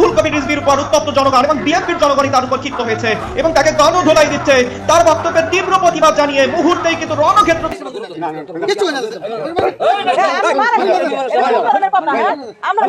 রুহুল কবির রিজভির উপর উত্তপ্ত জনগণ এবং বিএনপির জনগণই তার উপর ক্ষিপ্ত হয়েছে এবং তাকে গণধোলাই দিচ্ছে তার বক্তব্যের তীব্র প্রতিবাদ জানিয়ে মুহূর্তেই কিন্তু রণক্ষেত্র কিছু না আমরা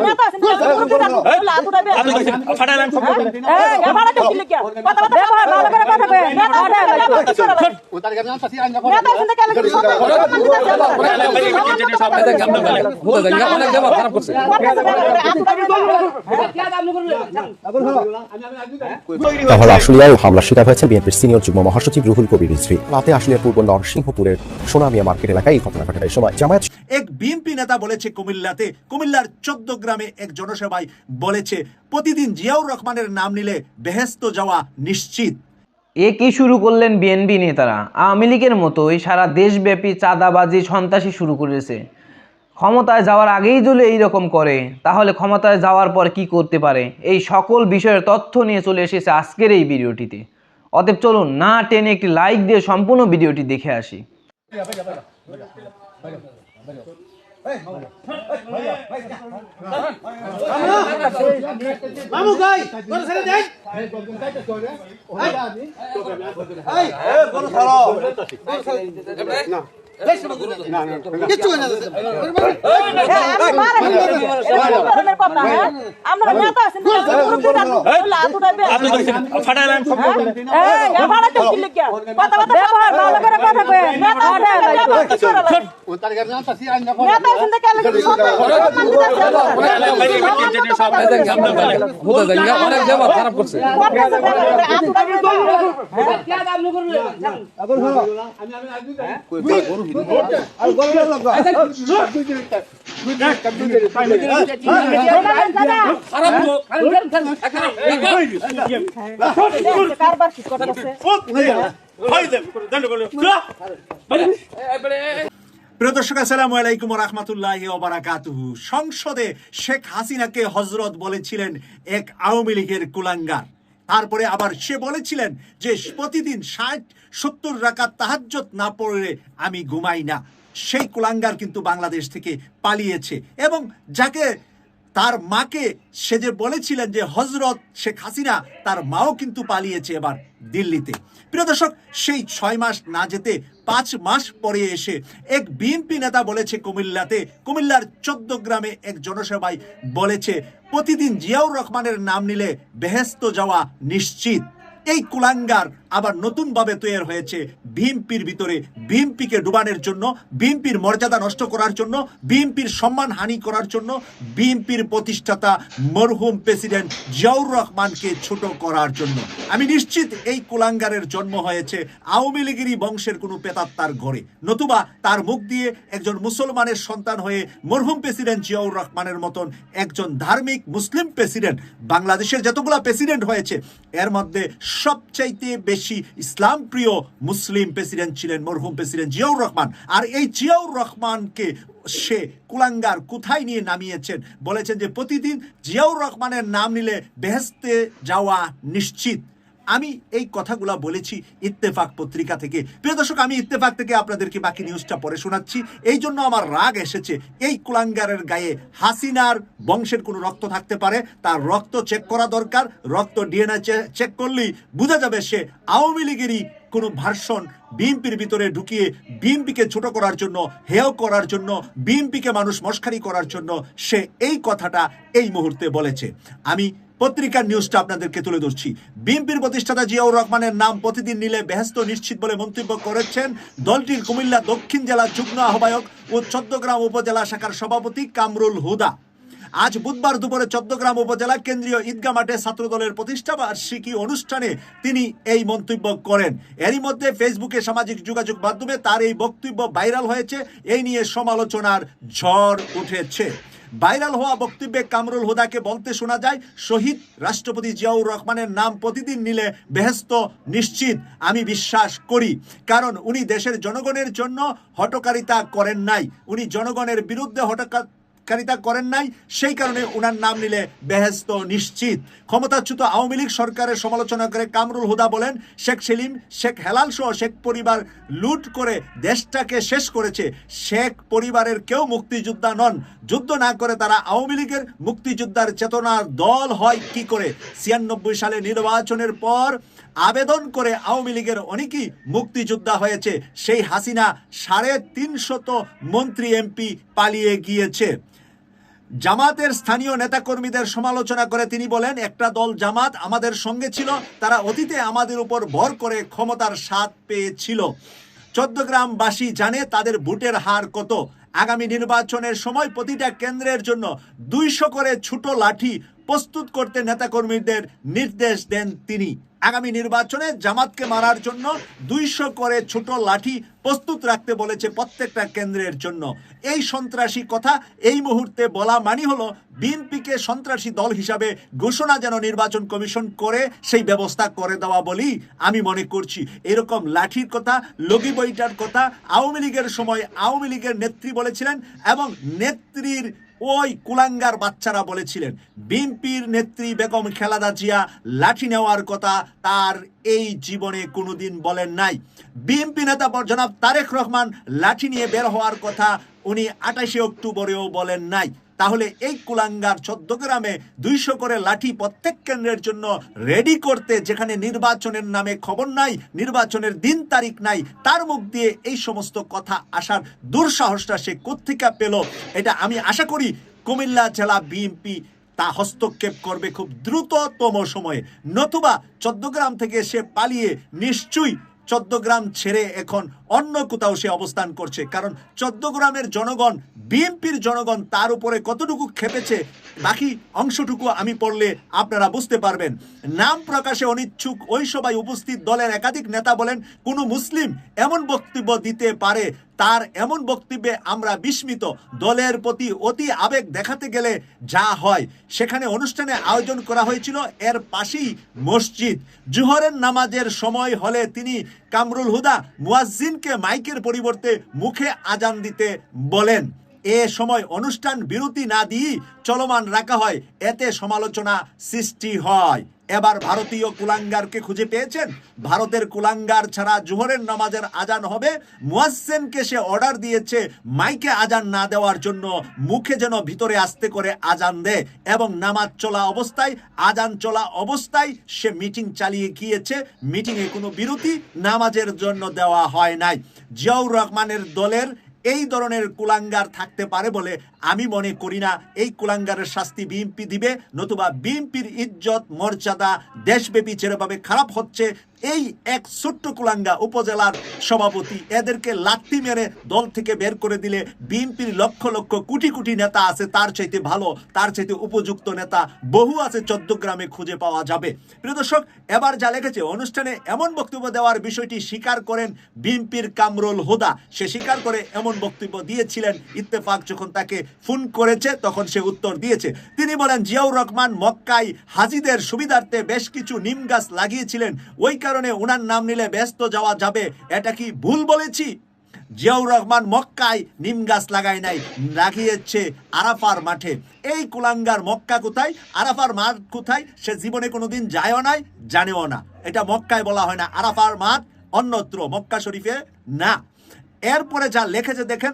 তাহলে আশুলিয়ায় হামলার শিকার হয়েছেন বিএনপির সিনিয়র যুগ্ম মহাসচিব রুহুল কবির রিজভী রাতে আশুলিয়ার পূর্ব নরসিংহপুরের সোনামিয়া মার্কেট এলাকায় এই ঘটনা ঘটে এই সময় জামায়াত এক বিএনপি নেতা বলেছে কুমিল্লাতে কুমিল্লার চোদ্দ গ্রামে এক জনসভায় বলেছে প্রতিদিন জিয়াউর রহমানের নাম নিলে বেহেস্ত যাওয়া নিশ্চিত। এ কি শুরু করলেন বিএনপি নেতারা? আওয়ামী লীগের মতোই সারা দেশব্যাপী চাঁদাবাজি, সন্ত্রাসী শুরু করেছে। ক্ষমতায় যাওয়ার আগেই যদি এইরকম করে, তাহলে ক্ষমতায় যাওয়ার পর কি করতে পারে? এই সকল বিষয়ের তথ্য নিয়ে চলে এসেছে আজকের এই ভিডিওটিতে। অতএব চলুন না টেনে একটি লাইক দিয়ে সম্পূর্ণ ভিডিওটি দেখে আসি। মামু গাই কোন ছেড়ে দেন ফাটাইলেন অনেক ব্যবহার খারাপ করছে। কারবার কি কথা আছে প্রিয় দর্শক, আসসালামু আলাইকুম রহমতুল্লাহ ওবারাকাতুহু সংসদে শেখ হাসিনাকে হজরত বলেছিলেন এক আওয়ামী লীগের কুলাঙ্গার। তারপরে আবার সে বলেছিলেন যে প্রতিদিন ষাট, সত্তর রাকাত তাহাজ্জত না পড়লে আমি ঘুমাই না। সেই কুলাঙ্গার কিন্তু বাংলাদেশ থেকে পালিয়েছে এবং যাকে তার মাকে সে যে বলেছিলেন যে হজরত শেখ হাসিনা, তার মাও কিন্তু পালিয়েছে এবার দিল্লিতে। প্রিয় দর্শক, সেই ছয় মাস না যেতে পাঁচ মাস পরে এসে এক বিএনপি নেতা বলেছে কুমিল্লাতে, কুমিল্লার চোদ্দ গ্রামে এক জনসভায় বলেছে, প্রতিদিন জিয়াউর রহমানের নাম নিলে বেহেস্ত যাওয়া নিশ্চিত। এই কুলাঙ্গার আবার নতুনভাবে তৈরি হয়েছে বিএনপির ভিতরে। বিএনপিকে ডুবানোর জন্য বিএনপির মর্যাদা নষ্ট করার জন্য বিএনপির সম্মান হানি করার জন্য বিএনপির প্রতিষ্ঠাতা মরহুম প্রেসিডেন্ট জিয়াউর রহমানকে ছোট করার জন্য। আমি নিশ্চিত এই কুলাঙ্গারের জন্ম হয়েছে আওয়ামী লীগেরই বংশের কোনো পেতাত্তার ঘরে। নতুবা তার মুখ দিয়ে একজন মুসলমানের সন্তান হয়ে মরহুম প্রেসিডেন্ট জিয়াউর রহমানের মতন একজন ধার্মিক মুসলিম প্রেসিডেন্ট বাংলাদেশের যতগুলো প্রেসিডেন্ট হয়েছে, এর মধ্যে সবচাইতে বেশি ইসলাম প্রিয় মুসলিম প্রেসিডেন্ট ছিলেন মরহুম প্রেসিডেন্ট জিয়াউর রহমান আর এই জিয়াউর রহমানকে সে কুলাঙ্গার কোথায় নিয়ে নামিয়েছেন? বলেছেন যে প্রতিদিন জিয়াউর রহমানের নাম নিলে বেহেস্তে যাওয়া নিশ্চিত। আমি এই কথাগুলা বলেছি ইত্তেফাক পত্রিকা থেকে। প্রিয় দর্শক, আমি ইত্তেফাক থেকে আপনাদেরকে বাকি নিউজটা পড়ে শোনাচ্ছি। এই জন্য আমার রাগ এসেছে। এই কুলাঙ্গারের গায়ে হাসিনার বংশের কোনো রক্ত থাকতে পারে, তার রক্ত চেক করা দরকার। রক্ত ডিএনএ চেক করলেই বোঝা যাবে সে আওয়ামী লীগেরই কোনো ভার্সন বিএনপির ভিতরে ঢুকিয়ে বিএনপিকে ছোট করার জন্য, হেয় করার জন্য, বিএনপিকে মানুষ মস্কারি করার জন্য সে এই কথাটা এই মুহূর্তে বলেছে। আমি পত্রিকার নিউজটা আপনাদেরকে তুলে ধরছি। বিএনপির প্রতিষ্ঠাতা জিয়াউর রহমানের নাম প্রতিদিন নিলে বেহেস্ত নিশ্চিত বলে মন্তব্য করেছেন দলটির কুমিল্লা দক্ষিণ জেলা যুগ্ম আহ্বায়ক ও চোদ্দগ্রাম উপজেলা শাখার সভাপতি কামরুল হুদা। আজ বুধবার দুপুরে চোদ্দগ্রাম উপজেলা কেন্দ্রীয় ঈদগাহ মাঠে ছাত্রদলের প্রতিষ্ঠা বার্ষিকী অনুষ্ঠানে তিনি এই মন্তব্য করেন। এরই মধ্যে ফেসবুকে সামাজিক যোগাযোগ মাধ্যমে তার এই বক্তব্য ভাইরাল হয়েছে। এই নিয়ে সমালোচনার ঝড় উঠেছে। ভাইরাল হওয়া বক্তব্যে কামরুল হুদাকে বলতে শোনা যায়, শহীদ রাষ্ট্রপতি জিয়াউর রহমানের নাম প্রতিদিন নিলে বেহেস্ত নিশ্চিত, আমি বিশ্বাস করি। কারণ উনি দেশের জনগণের জন্য হটকারিতা করেন নাই। উনি জনগণের বিরুদ্ধে হটকা হটকারিতা করেন নাই, সেই কারণে ওনার নাম নিলে বেহেস্ত নিশ্চিত। ক্ষমতাচ্যুত আওয়ামী লীগ সরকারের সমালোচনা করে কামরুল হুদা বলেন, শেখ সেলিম, শেখ হেলাল সহ শেখ পরিবার লুট করে দেশটাকে শেষ করেছে। শেখ পরিবারের কেউ মুক্তিযোদ্ধা নন। যুদ্ধ না করে তারা আওয়ামী লীগের মুক্তিযোদ্ধার চেতনার দল হয় কি করে? ছিয়ানব্বই সালে নির্বাচনের পর আবেদন করে আওয়ামী লীগের অনেকেই মুক্তিযোদ্ধা হয়েছে। সেই হাসিনা সাড়ে তিনশত মন্ত্রী এমপি পালিয়ে গিয়েছে। জামাতের স্থানীয় নেতাকর্মীদের সমালোচনা করে তিনি বলেন, একটা দল জামাত আমাদের সঙ্গে ছিল, তারা অতীতে আমাদের উপর ভর করে ক্ষমতার স্বাদ পেয়েছিল। চোদ্দগ্রামবাসী জানে তাদের ভোটের হার কত। আগামী নির্বাচনের সময় প্রতিটা কেন্দ্রের জন্য দুইশো করে ছোট লাঠি প্রস্তুত করতে নেতাকর্মীদের নির্দেশ দেন তিনি। আগামী নির্বাচনে জামাতকে মারার জন্য দুইশো করে ছোট লাঠি প্রস্তুত রাখতে বলেছে প্রত্যেকটা কেন্দ্রের জন্য। এই সন্ত্রাসী কথা এই মুহূর্তে বলা মানি হলো, বিএনপিকে সন্ত্রাসী দল হিসাবে ঘোষণা যেন নির্বাচন কমিশন করে, সেই ব্যবস্থা করে দেওয়া বলি আমি মনে করছি। এরকম লাঠির কথা, লগি বইটার কথা আওয়ামী লীগের সময় আওয়ামী লীগের নেত্রী বলেছিলেন এবং নেত্রীর ওই কুলাঙ্গার বাচ্চারা বলেছিলেন, বিএনপির নেত্রী বেগম খেলাদা জিয়া লাঠি নেওয়ার কথা তার এই জীবনে কোনোদিন বলেন নাই। বিএনপি নেতা জনাব তারেক রহমান লাঠি নিয়ে বের হওয়ার কথা উনি আঠাশে অক্টোবরেও বলেন নাই। তাহলে এই কুলাঙ্গার চোদ্দগ্রামে দুইশো করে লাঠি প্রত্যেক কেন্দ্রের জন্য রেডি করতে যেখানে নির্বাচনের নামে খবর নাই, নির্বাচনের দিন তারিখ নাই, তার মুখ দিয়ে এই সমস্ত কথা আসার দুঃসাহসটা সে কোত্থেকে পেল, এটা আমি আশা করি কুমিল্লা জেলা বিএনপি তা হস্তক্ষেপ করবে খুব দ্রুততম সময়ে। নতুবা চোদ্দগ্রাম থেকে সে পালিয়ে নিশ্চয়ই চোদ্দগ্রাম ছেড়ে এখন অন্য কোথাও সে অবস্থান করছে। কারণ চোদ্দগ্রামের জনগণ, বিএনপির জনগণ তার উপরে কতটুকু খেপেছে, বাকি অংশটুকু আমি পড়লে আপনারা বুঝতে পারবেন। নাম প্রকাশে অনিচ্ছুক ওই সবাই উপস্থিত দলের একাধিক নেতা বলেন, কোনো মুসলিম এমন বক্তব্য দিতে পারে তার এমন বক্তব্যে আমরা বিস্মিত। দলের প্রতি অতি আবেগ দেখাতে গেলে যা হয়। সেখানে অনুষ্ঠানে আয়োজন করা হয়েছিল এর পাশেই মসজিদ। জুহরের নামাজের সময় হলে তিনি কামরুল হুদা মুয়াজ্জিনকে মাইকের পরিবর্তে মুখে আজান দিতে বলেন। এ সময় অনুষ্ঠান বিরতি না দিয়ে চলমান রাখা হয়। এতে সমালোচনা সৃষ্টি হয়। এবার ভারতীয় কুলাঙ্গারকে খুঁজে পেয়েছেন। ভারতের কুলাঙ্গার ছাড়া জোহরের নামাজের আজান হবে। মুয়াজ্জেনকে সে অর্ডার দিয়েছে। মাইকে আজান না দেওয়ার জন্য মুখে যেন ভিতরে আসতে করে আজান দেয় এবং নামাজ চলা অবস্থায়, আজান চলা অবস্থায় সে মিটিং চালিয়ে গিয়েছে। মিটিংয়ে কোনো বিরতি নামাজের জন্য দেওয়া হয় নাই। জিয়াউর রহমানের দলের এই ধরনের কুলাঙ্গার থাকতে পারে বলে আমি মনে করি না এই কুলাঙ্গারের শাস্তি বিএনপি দিবে, নতুবা বিএনপির ইজ্জত, মর্যাদা দেশব্যাপী যেভাবে খারাপ হচ্ছে, এই এক ছোট্ট কুলাঙ্গা উপজেলার সভাপতি এদেরকে লাত্তি মেরে দল থেকে বের করে দিলে বিএনপির লক্ষ লক্ষ কোটি কোটি নেতা আছে, তার চাইতে ভালো, তার চাইতে উপযুক্ত নেতা বহু আছে চোদ্দগ্রামে খুঁজে পাওয়া যাবে। প্রিয় দর্শক, এবার যা লেগেছে, অনুষ্ঠানে এমন বক্তব্য দেওয়ার বিষয়টি স্বীকার করেন বিএনপির কামরুল হুদা। সে স্বীকার করে এমন বক্তব্য দিয়েছিলেন ইত্তেফাক যখন তাকে ফোন করেছে, তখন সে উত্তর দিয়েছে। তিনি বলেন, জিয়াউর রহমান মক্কায় হাজিদের সুবিধার্থে বেশ কিছু নিম গাছ লাগিয়েছিলেন। ওই কারণে ওনার নাম নিলে ব্যস্ত যাওয়া যাবে। এটা কি ভুল বলেছি? জিয়াউর রহমান মক্কায় নিম গাছ লাগায় নাই, লাগিয়েছে আরাফার মাঠে। এই কুলাঙ্গার মক্কা কোথায়? আরাফার মাঠ কোথায়? সে জীবনে কোনোদিন যায়ও নাই, জানেও না। এটা মক্কায় বলা হয় না, আরাফার মাঠ অন্যত্র, মক্কা শরীফে না। এরপরে যা লেখেছে দেখেন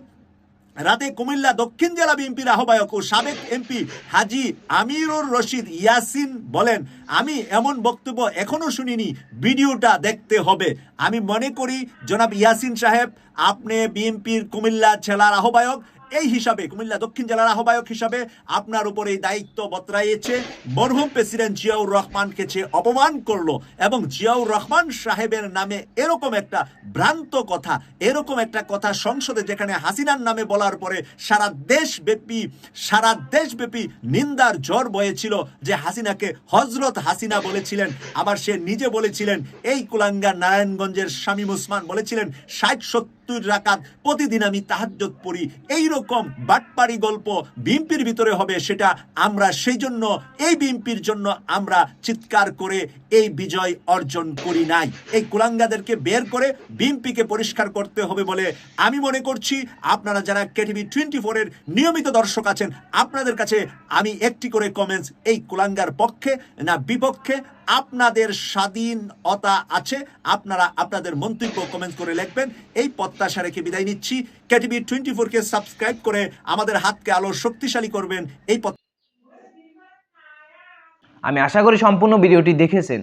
রাতে কুমিল্লা দক্ষিণ জেলা বিএনপির আহ্বায়ক ও সাবেক এমপি হাজি আমিরুর রশিদ ইয়াসিন বলেন, আমি এমন বক্তব্য এখনও শুনিনি, ভিডিওটা দেখতে হবে। আমি মনে করি, জনাব ইয়াসিন সাহেব, আপনি বিএনপির কুমিল্লা ছেলার আহ্বায়ক এই হিসাবে কুমিল্লা দক্ষিণ জেলার আহ্বায়ক হিসাবে আপনার উপর এই দায়িত্ব বতরাইয়েছে। মরহুম প্রেসিডেন্ট জিয়াউর রহমানকে যে অপমান করল এবং জিয়াউর রহমান সাহেবের নামে এরকম একটা ভ্রান্ত কথা, এরকম একটা কথা সংসদে যেখানে হাসিনার নামে বলার পরে সারা দেশব্যাপী সারা দেশব্যাপী নিন্দার জ্বর বয়েছিল যে হাসিনাকে হজরত হাসিনা বলেছিলেন, আবার সে নিজে বলেছিলেন, এই কুলাঙ্গার নারায়ণগঞ্জের শামীম ওসমান বলেছিলেন, ষাট সত্তর সত্তর রাকাত প্রতিদিন আমি তাহাজ্জত পড়ি। এই রকম বাটপাড়ি গল্প বিএনপির ভিতরে হবে, সেটা আমরা সেই জন্য, এই বিএনপির জন্য আমরা চিৎকার করে এই বিজয় অর্জন করি নাই। এই কুলাঙ্গাদেরকে বের করে বিএনপিকে পরিষ্কার করতে হবে বলে আমি মনে করছি। আপনারা যারা কেটিভি টোয়েন্টি ফোরের নিয়মিত দর্শক আছেন, আপনাদের কাছে আমি একটি করে কমেন্টস এই কুলাঙ্গার পক্ষে না বিপক্ষে আপনাদের স্বাধীনতা আছে। আপনারা আপনাদের মন্তব্য কমেন্ট করে লিখবেন। এই প্রত্যাশা রেখে বিদায় নিচ্ছি। কেটিভি টোয়েন্টি ফোরকে সাবস্ক্রাইব করে আমাদের হাতকে আলো শক্তিশালী করবেন। এই আমি আশা করি সম্পূর্ণ ভিডিওটি দেখেছেন।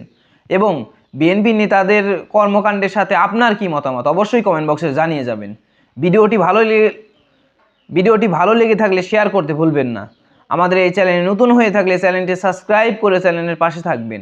এবং বিএনপি নেতাদের কর্মকাণ্ডের সাথে আপনার কি মতামত? অবশ্যই কমেন্ট বক্সে জানিয়ে যাবেন। ভিডিওটি ভালো লেগে ভিডিওটি ভালো লেগে থাকলে শেয়ার করতে ভুলবেন না। আমাদের এই চ্যানেলে নতুন হয়ে থাকলে চ্যানেলটি সাবস্ক্রাইব করে চ্যানেলের পাশে থাকবেন।